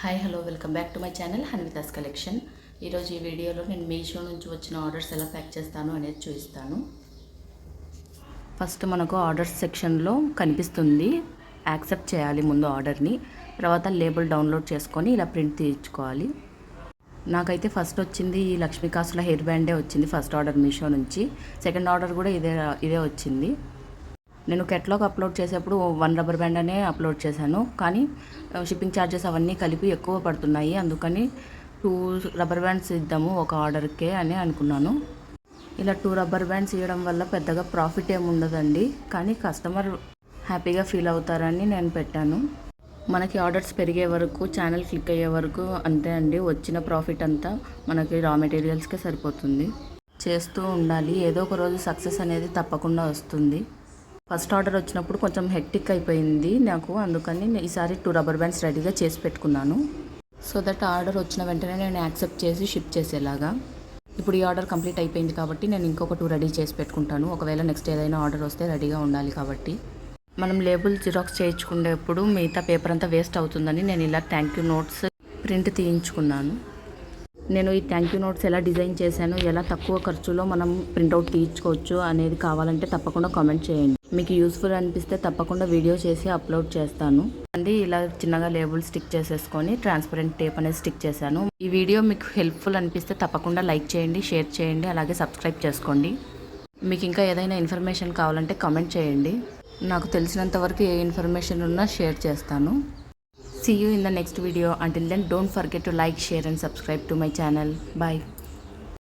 Hi hello welcome back to my channel Hanvitha's collection ఈరోజు ఈ వీడియోలో నేను మీషో నుంచి వచ్చిన ఆర్డర్స్ ఎలా ప్యాక్ చేస్తాను అనేది చూపిస్తాను. ఫస్ట్ మనకు ఆర్డర్స్ సెక్షన్లో కనిపిస్తుంది. యాక్సెప్ట్ చేయాలి ముందు ఆర్డర్ని తర్వాత లేబుల్ డౌన్లోడ్ చేసుకొని ఇలా ప్రింట్ తీయించుకోవాలి. నాకైతే ఫస్ట్ వచ్చింది ఈ లక్ష్మీకాసుల హెయిర్ బ్యాండే వచ్చింది ఫస్ట్ ఆర్డర్ మీషో నుంచి. సెకండ్ ఆర్డర్ కూడా ఇదే ఇదే వచ్చింది. నేను కెట్లాగ్ అప్లోడ్ చేసేప్పుడు వన్ రబ్బర్ బ్యాండ్ అనే అప్లోడ్ చేశాను. కానీ షిప్పింగ్ ఛార్జెస్ అవన్నీ కలిపి ఎక్కువ పడుతున్నాయి. అందుకని టూ రబ్బర్ బ్యాండ్స్ ఇద్దాము ఒక ఆర్డర్కే అని అనుకున్నాను. ఇలా టూ రబ్బర్ బ్యాండ్స్ ఇవ్వడం వల్ల పెద్దగా ప్రాఫిట్ ఏముండదండి కానీ కస్టమర్ హ్యాపీగా ఫీల్ అవుతారని నేను పెట్టాను. మనకి ఆర్డర్స్ పెరిగే వరకు ఛానల్ క్లిక్ అయ్యే వరకు అంతే అండి. వచ్చిన ప్రాఫిట్ అంతా మనకి రా మెటీరియల్స్కే సరిపోతుంది. చేస్తూ ఉండాలి. ఏదో ఒక రోజు సక్సెస్ అనేది తప్పకుండా వస్తుంది. ఫస్ట్ ఆర్డర్ వచ్చినప్పుడు కొంచెం హెక్టిక్ అయిపోయింది నాకు. అందుకని నేను ఈసారి టూ రబ్బర్ బ్యాండ్స్ రెడీగా చేసి పెట్టుకున్నాను. సో దట్ ఆర్డర్ వచ్చిన వెంటనే నేను యాక్సెప్ట్ చేసి షిప్ చేసేలాగా. ఇప్పుడు ఈ ఆర్డర్ కంప్లీట్ అయిపోయింది కాబట్టి నేను ఇంకొక టూ రెడీ చేసి పెట్టుకుంటాను. ఒకవేళ నెక్స్ట్ ఏదైనా ఆర్డర్ వస్తే రెడీగా ఉండాలి కాబట్టి. మనం లేబుల్ జిరాక్స్ చేయించుకునేప్పుడు మిగతా పేపర్ అంతా వేస్ట్ అవుతుందని నేను ఇలా థ్యాంక్ యూ నోట్స్ ప్రింట్ తీయించుకున్నాను. నేను ఈ థ్యాంక్ యూ నోట్స్ ఎలా డిజైన్ చేశాను ఎలా తక్కువ ఖర్చులో మనం ప్రింట్అవుట్ తీయించుకోవచ్చు అనేది కావాలంటే తప్పకుండా కామెంట్ చేయండి. మీకు యూస్ఫుల్ అనిపిస్తే తప్పకుండా వీడియో చేసి అప్లోడ్ చేస్తాను. అండి ఇలా చిన్నగా లేబుల్ స్టిక్ చేసేసుకొని ట్రాన్స్పరెంట్ టేప్ అనేది స్టిక్ చేశాను. ఈ వీడియో మీకు హెల్ప్ఫుల్ అనిపిస్తే తప్పకుండా లైక్ చేయండి షేర్ చేయండి అలాగే సబ్స్క్రైబ్ చేసుకోండి. మీకు ఇంకా ఏదైనా ఇన్ఫర్మేషన్ కావాలంటే కామెంట్ చేయండి. నాకు తెలిసినంత వరకు ఏ ఇన్ఫర్మేషన్ ఉన్నా షేర్ చేస్తాను. See you in the next video until then don't forget to like share and subscribe to my channel bye